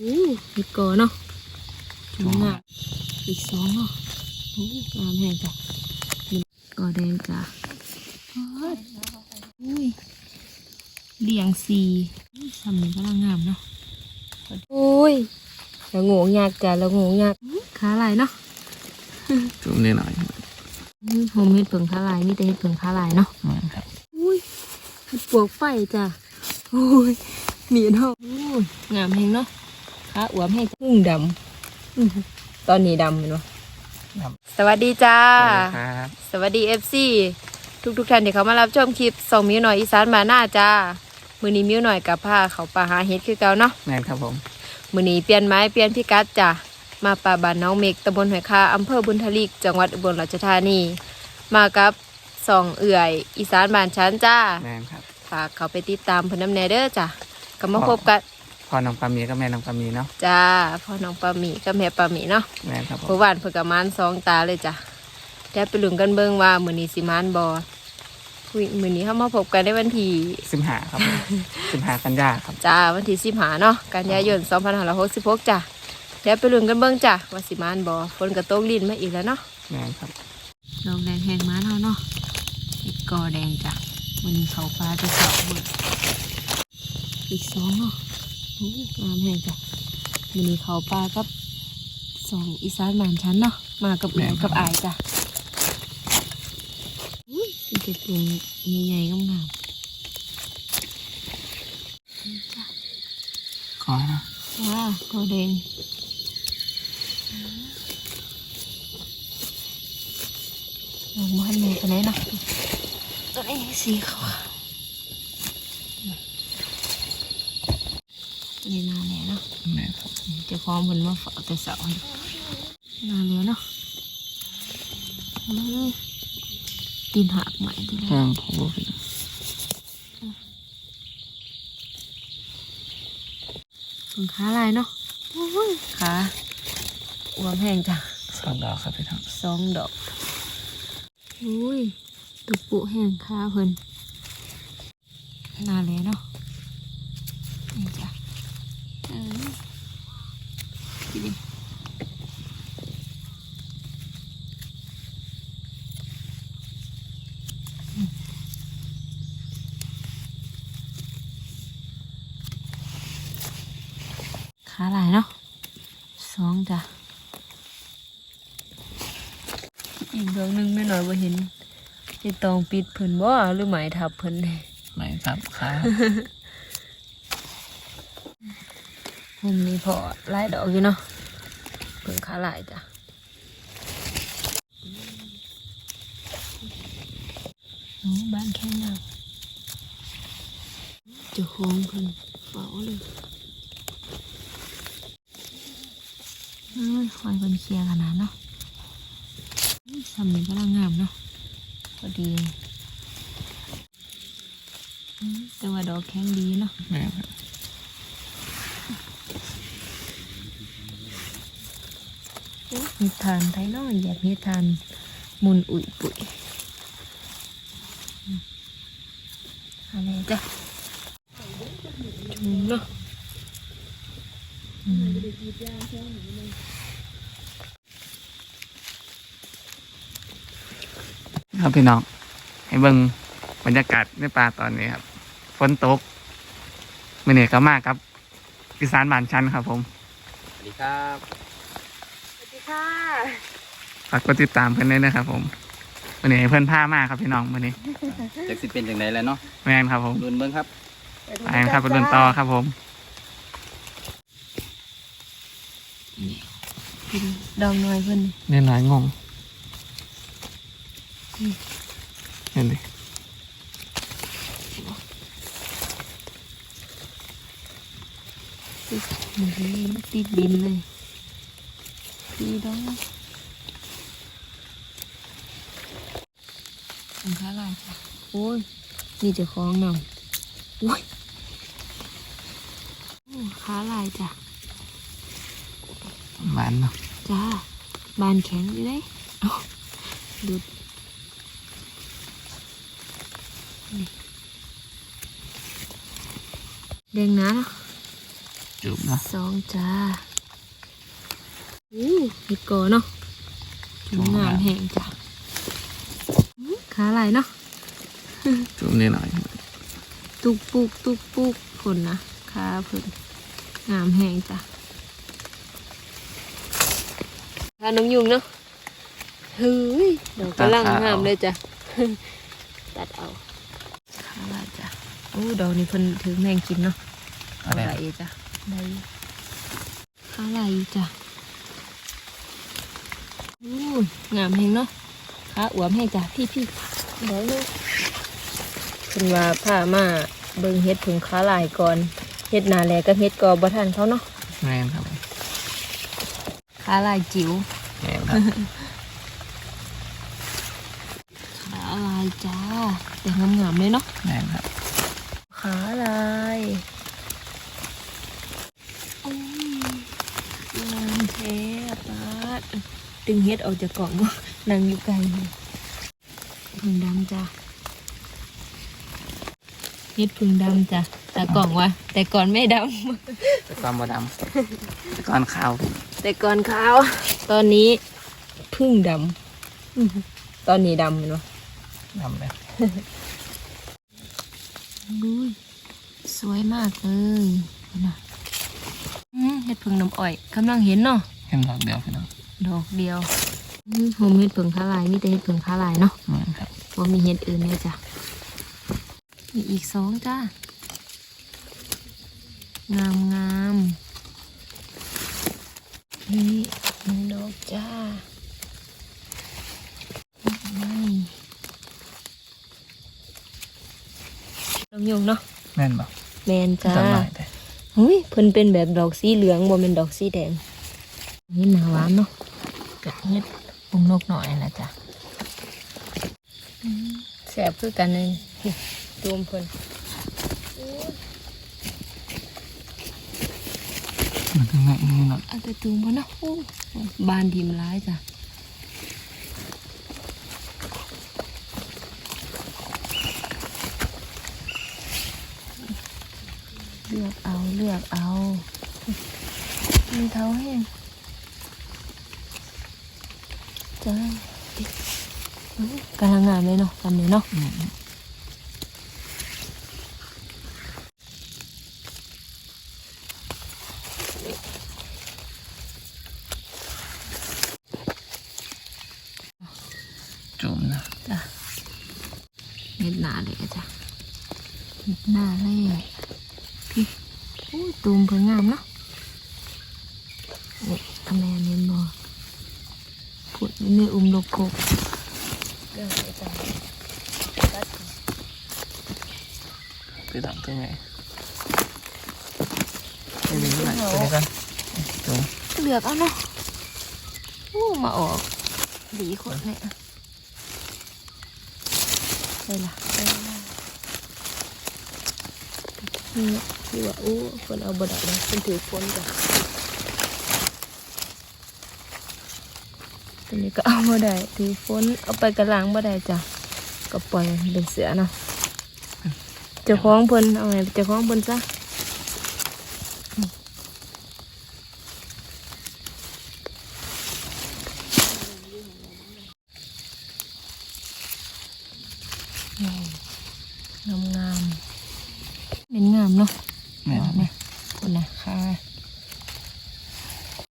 อู้อีกก่อเนาะถึงอะอีกสองเนาะอู้งามแห้งจ้ะนี่ก่อแดงจ้ะอุ้ยเลี้ยงสีทำนี่กำลังงามเนาะโอ้ยแล้วโง่ยากจ้ะแล้วโง่ยากขาลายเนาะจุ่มนิดหน่อยอืมผมเห็ดเผิงขาลายมีแต่เห็ดเผิงขาลายเนาะมาครับอุ้ยเห็ดปวกไฟจ้ะอุ้ยหนีเนาะอุ้ยงามแห้งเนาะ ขาอวมให้หุ่งดำอื้อหือตอนนี้ดำเห็นปะครับสวัสดีจ้าสวัสดีครับสวัสดีเอฟซีทุกทุกๆท่านที่เขามารับชมคลิปส่งมิวหน่อยอีสานมาหน้าจ้า มือนี้มิวหน่อยกับผ้าเขาป่าหาเห็ดคือเก่าเนาะแม่นครับผม มือนี้เปลี่ยนไม้เปลี่ยนพิกัดจ้ะมาป่าบ้านน้องเมกตำบลหอยคาอำเภอบุญทลิกจังหวัดอุบลราชธานี มากับสองเอื่อย อีสานบ้านชั้นจ้าแม่นครับฝากเขาไปติดตามเพนน้ำแนเด้อจ้ะก็มาพบกัน พ่อน้องปลาหมีกับแม่น้องปลาหมีเนาะจ้าพ่อน้องปลาหมีกับแม่ปลาหมีเนาะแม่นครับผมผู้บ้านเพิ่นกับมานสองตาเลยจ้ะเดี๋ยวไปลุ้นกันเบิ่งว่ามื้อนี้สิมานบ่อุ๊ยมื้อนี้เฮามาพบกันในวันที่สิบหาครับสิบหากันยาครับ จ้าวันที่15เนาะกันยายน2566จ้ะเดี๋ยวไปลุ้นกันเบิ่งจ้ะว่าสิมานบ่ฝนก็ตกลิ้นมาอีกแล้วเนาะ แม่นครับ ดอกแดงแห้งมาเนาะเนาะเห็ดกอแดงจ้ะมื้อนี้เขาปลาจะเสาเบิดอีกสองเนาะโอ้ งามแห้งจ้ะมื้อนี้เขาปลากับสองอีสานบ้านฉันเนาะมากับแม่กับอายจ้ะอุ้ยมันจะตัวใหญ่ๆงามๆจ้ะขอนะว้าตัวแดงลงมาหนูตัวไหนเนาะตัวนี้สีขาวตัวนี้นาแหน่เนาะ แม่น ครับเจะคล้าของมันมาฝากแต่เสาร์นาเหลือเนาะเอ้ยตีนหักใหม่ทีห้ละองของบุฟเฟ่ถึงขาลายเนาะโอ้ยขาอวมแห้งจ้ะสองดอกครับพี่น้องสองดอกอุ้ยตุกปุแห้งขาเพิ่นนาเลยเนาะนี่จ้ะเออ ทีนี้อืมขาลายเนาะสองจ้ะอีกดอกหนึงไม่น้อยว่าเห็นไอ้ตองปิดเพิ่นบ่หรือหมายทับเพิ่นเลยแม่นครับครับ ผมมีพอหลายดอกอยู่เนาะเพิ่นขาหลายจ้ะโอ้บ้านแค่นั้นเจะโค้งเพิ่นเป่าเลยเอ้ยคอยเพิ่นเคลียร์ขนาดเนาะทำนี้ก็ร่างงามเนาะพอดีอืมแต่ว่าดอกแข็งดีเนาะ ม่นครับเห็ดทานไทยเนาะอยากเห็ดทานมุนอุ่ยปุ๋ยอืมอะไรจ้ะจุ่มเนาะอืมครับพี่น้องให้เบิ่งบรรยากาศในป่าตอนนี้ครับฝนตกมื่อนี้ก็มากครับอีสานบ้านชันครับผม สวัสดีครับสวัสดี ค่ะฝากกดติดตามเพื่อนด้วยนะครับผมมื่อนี้ให้เพื่อนผ้ามากครับพี่น้องมื่อนี้จักสิเป็นอย่างไรแล้วเนาะแม่นครับผมรุนเบิ้งครับไปกันครับไปเดินต่อครับผมกินดองน้อยเพิ่นเล่นหลายงงเห็นดิติดหมูติดดินเลย พี่ดองสังขาลายจ้ะโอ้ยนี่เจะคล้าของนำโอ้ยโอ้ขาลายจ้ะหวานเนาะจ้าบานแข็งอยู่เลยเอาดูดนี่แดงนะเนาะจจุบเนาะสองจ้า อู้เห็ดกอเนาะงามแห้งจ้ะอื้อขาลายเนาะจุบนิดหน่อยตุกปุกตุกปุกผลนะขาเพิ่นงามแห้งจ้ะขาน้องยุงเนาะเฮ้ยดอกกำลังงามเลยจ้ะตัดเอาขาลายจ้ะโอ้ดอกนี้เพิ่นถือแมงกินเนาะเอาขาแล้ลายจ้ะได้ขาลายจ้ะอู้ งามแห้งเนาะขาอวมแห้งจ้ะพี่พี่เดี๋ยวนึงคุณว่าผ้ามาเบิ่งเฮ็ดผึ่งขาลายก่อนเฮ็ดหนาแลก็เฮ็ดกอบ่ทันเขาเนาะแม่นครับขาลายจิ๋วแม่นครับขาลายจ้า แต่งามๆเลยเนาะแม่นครับขาลายโอ้ยงามแท้ปาด ดึงเฮ็ดออกจากกล่องบ่นั่งอยู่ไกลเลยผึ่งดำจ้าเฮ็ดผึ่งดำจ้ะแต่กล่องวะแต่ก่อนไม่ดำแต่ก่อนบดำแต่ก่อนขาว แต่ก่อนขาว ตอนนี้พึ่งดำอื้อหือตอนนี้ดำเห็นปะดำเลยอุ้ยสวยมากเลยเห็นปะอืมเห็ดพึ่งน้ำอ้อยกำลังเห็นเนาะเห็นดอกเดียวพี่น้อง ดอกเดียวอืมโฮมเห็ดพึ่งขาลายมีแต่เห็ดพึ่งขาลายเนาะแม่นครับว่ามีเห็ดอื่นเลยจ้ะมีอีกสองจ้างามงามนี่หนึ่งดอกจ้าไม่ลองยงเนาะแม่นบ่แมนจ้าจังหน่อยแต่หุ้ยเพิ่นเป็นแบบดอกสีเหลืองบ่เป็นดอกสีแดงนี่หนาหวานเนาะ กับเฮ็ดปุงนกหน่อยนะจ๊ะอืมแสบคือกันเลยตูมเพิ่นมันถึงไหนนี่เนาะเอาแต่ตูมเพิ่นเนาะโอ้บานทีมร้ายจ้ะเลือกเอาเลือกเอามีเท้าแห้งจ้าอื้อ กำลังงามเลยเนาะทำเลยเนาะจุ่มนะจ้ะเม็ดหนาเลยจ้ะเม็ดหนาเลยพี่โอ้ตูมเพิ่งงามเนาะนี่ทำไมอันนี้บ อพูดไม่อุ้มโลโก้เรื่องอะไรจ้ะตัดไปดังตัวไงไปดีหน่อยไปดีกันจุ่มเลือกเอาเนาะโอ้มาออกดีคนเนี่ยได้ละได้ละนี่ที่ว่าโอ้คนเอาบดักเลยคนถือฝนจ้ะ ตัวนี้ก็เอามาได้ถือฝนเอาไปกระลังมาได้จ้ะก็ปล่อยเป็นเสือเนาะคล้องเพิ่นเอาไงจะคล้องเพิ่นซะ งามงามๆเป็นงามเนาะ แม่น เนี่ยคนนะค่ะ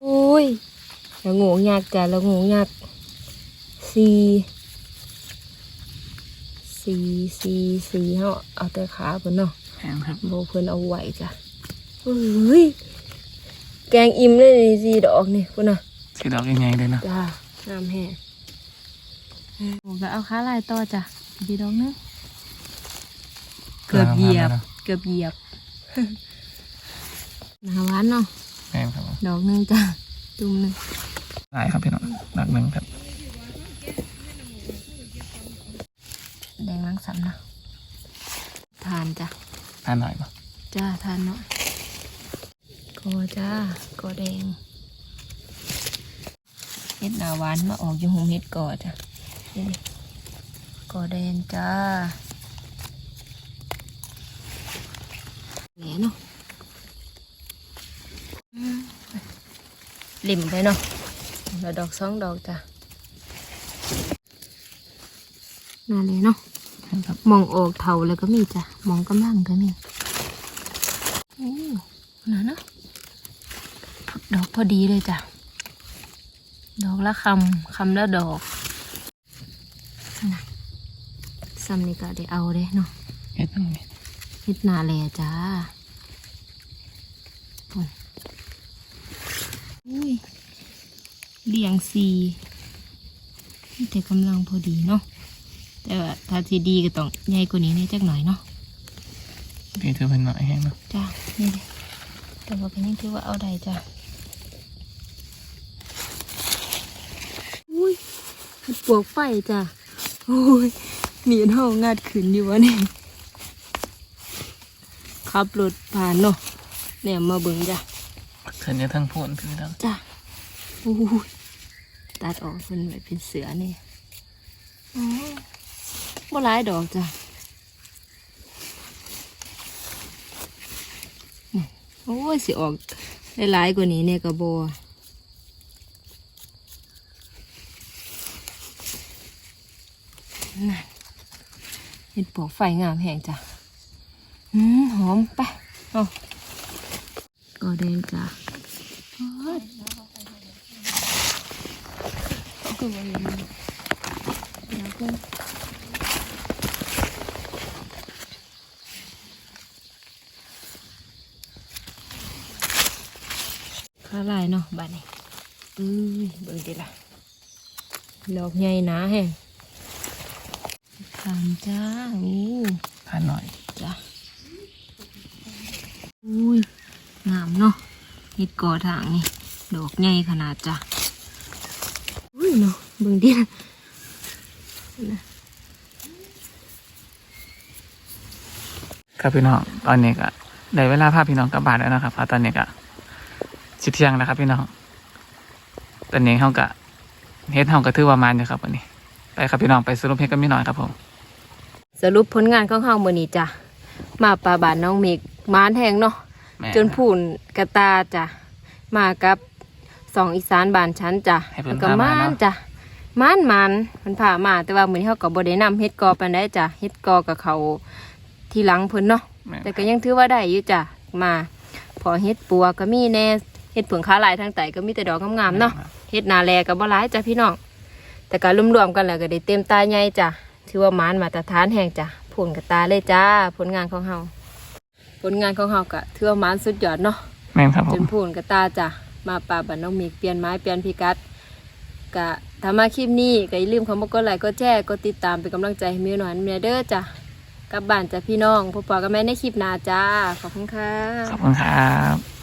โอ้ยแล้วโง่ยักษ์จ้ะแล้วโง่ยักษ์สี่สี่สี่สี่เนาะเอาแต่ขาเพิ่นเนาะแม่นครับโบเพิ่นเอาไหวจ้ะเฮ้ยแกงอิ่มเลยนี่สี่ดอกนี่คุณน่ะสีดอกยังไงเลยเนาะจ้างามแฮ่โอ้ก็เอาขาลายต่อจ้ะดีดอกนึงเกือบเหยียบ เกือบเหยียบหนาหวานเนาะแม่นครับผมดอกหนึงจ้ะจุ่มหนึง ได้ครับพี่น้องดอกหนึ่งครับแดงลังสันนะทานจ้ะทานหน่อยป่ะจ้าทานเนาะกอจ้ากอแดงเห็ดหนาหวานมาออกอยู่หงเห็ดกอจ้ะนี่ดิกอแดงจ้าแหนเนาะหลิมได้เนาะ แล้วดอกสองดอกจ้ะนั่นเลยเนาะครับมองออกเท่าแล้วก็มีจ้ะมองกำลังก็มีโอ้นั่นเนาะดอกพอดีเลยจ้ะดอกละคำคำละดอกนะซ้ำนี่ก็ได้เอาเลยเนาะเฮ็ดจังนี้เฮ็ดนาแลจ้าพุ่นอุ้ย เลี้ยงซีแต่กำลังพอดีเนาะแต่ว่าถ้าที่ดีก็ต้องใหญ่กว่านี้นิดจักหน่อยเนาะพี่ถือเป็นหน่อยแห้งเนาะจ้านี่เลยแต่ว่าก็ยังถือว่าเอาได้จ้าอุ้ยมันปวกไฟจ้าอุ้ยมีเท่างัดขึ้นอยู่วะนี่ขับรถผ่านเนาะเนี่ยมาเบิ่งจ้ะเธอเนี่ยทั้งพูนคือทั้งจ้ะอุ้ย ตัดออกเป็นแบบเป็นเสือนี่อ๋อบ่หลายดอกจ้ะโอ้ยสิออกได้หลายกว่านี้เนี่ยกระโบนั่นเห็ดปอกไฟงามแหงจ้ะอืมหอมไปเอาก็แดงจ้ะ ก็คือว่าอย่างนี้แล้วก็ข้าลายเนาะบ้านนี้อือเบิ่งดิล่ะดอกใหญ่หนาแฮงทานจ้าอู้ทานหน่อยจ้ะอุ้ยงามเนาะเห็ดกอทางนี่ดอกใหญ่ขนาดจ้ะอุ้ย เนาะเบิ่งดิล่ะครับพี่น้องตอนนี้ก็ได้เวลาพาพี่น้องกลับบ้านแล้วนะครับเพราะตอนนี้ก็สิเที่ยงแล้วครับ พี่น้องตอนนี้เขาก็เฮ็ดเขาก็ถือว่ามันอยู่ครับวันนี้ ไปครับพี่น้องไปสรุปเฮ็ดกันไม่น้อยครับผมสรุปผลงานของเฮามื้อนี้จ้ะมาปลาบานน้องเมกมานแหงเนาะแม่จนผูนกระตาจ้ะมากับ สองอีสานบานชั้นจ้ะให้เพิ่แล้วนก็พามามาเนาะนจ้ะมานมันเพิ่นพามาแต่ว่ามื้อนี้เฮาก็บ่ได้นำเฮ็ดกอปานใดจ้ะเฮ็ดกอกับเขาที่หลังเพิ่นเนาะ แม่แต่ก็ยังถือว่าได้อยู่จ้ะมา พอเฮ็ดปัวก็มีแน่เฮ็ดเผืองขาลายทางไตก็มีแต่ดอกงามๆเนาะเฮ็ดนาแลก็บ่หลายจ้ะพี่น้องแต่ก็รวมๆกันแล้วก็ได้เต็มตาใหญ่จ้ะถือว่าหมานมาตรฐานแห่งจ้ะผลกับตาเลยจ้าผลงานของเฮาผลงานของเฮาก็ถือว่าหมานสุดยอดเนาะแม่นครับผจมนพูนกับตาจ้ะ มาป่าบันน้องมีเปลี่ยนไม้เปลี่ยนพิกัดกะถ้ามาคลิปนี้ก็อย่าลืมคำว่ากดไลค์กดแชร์กดติดตามเป็นกำลังใจให้มิวหน่อยเมียเด้อจ้ะกลับบ้านจ้ะพี่น้องพบปะกันแม่ในคลิปหน้าจ้าขอบคุณค่ะขอบคุณครับ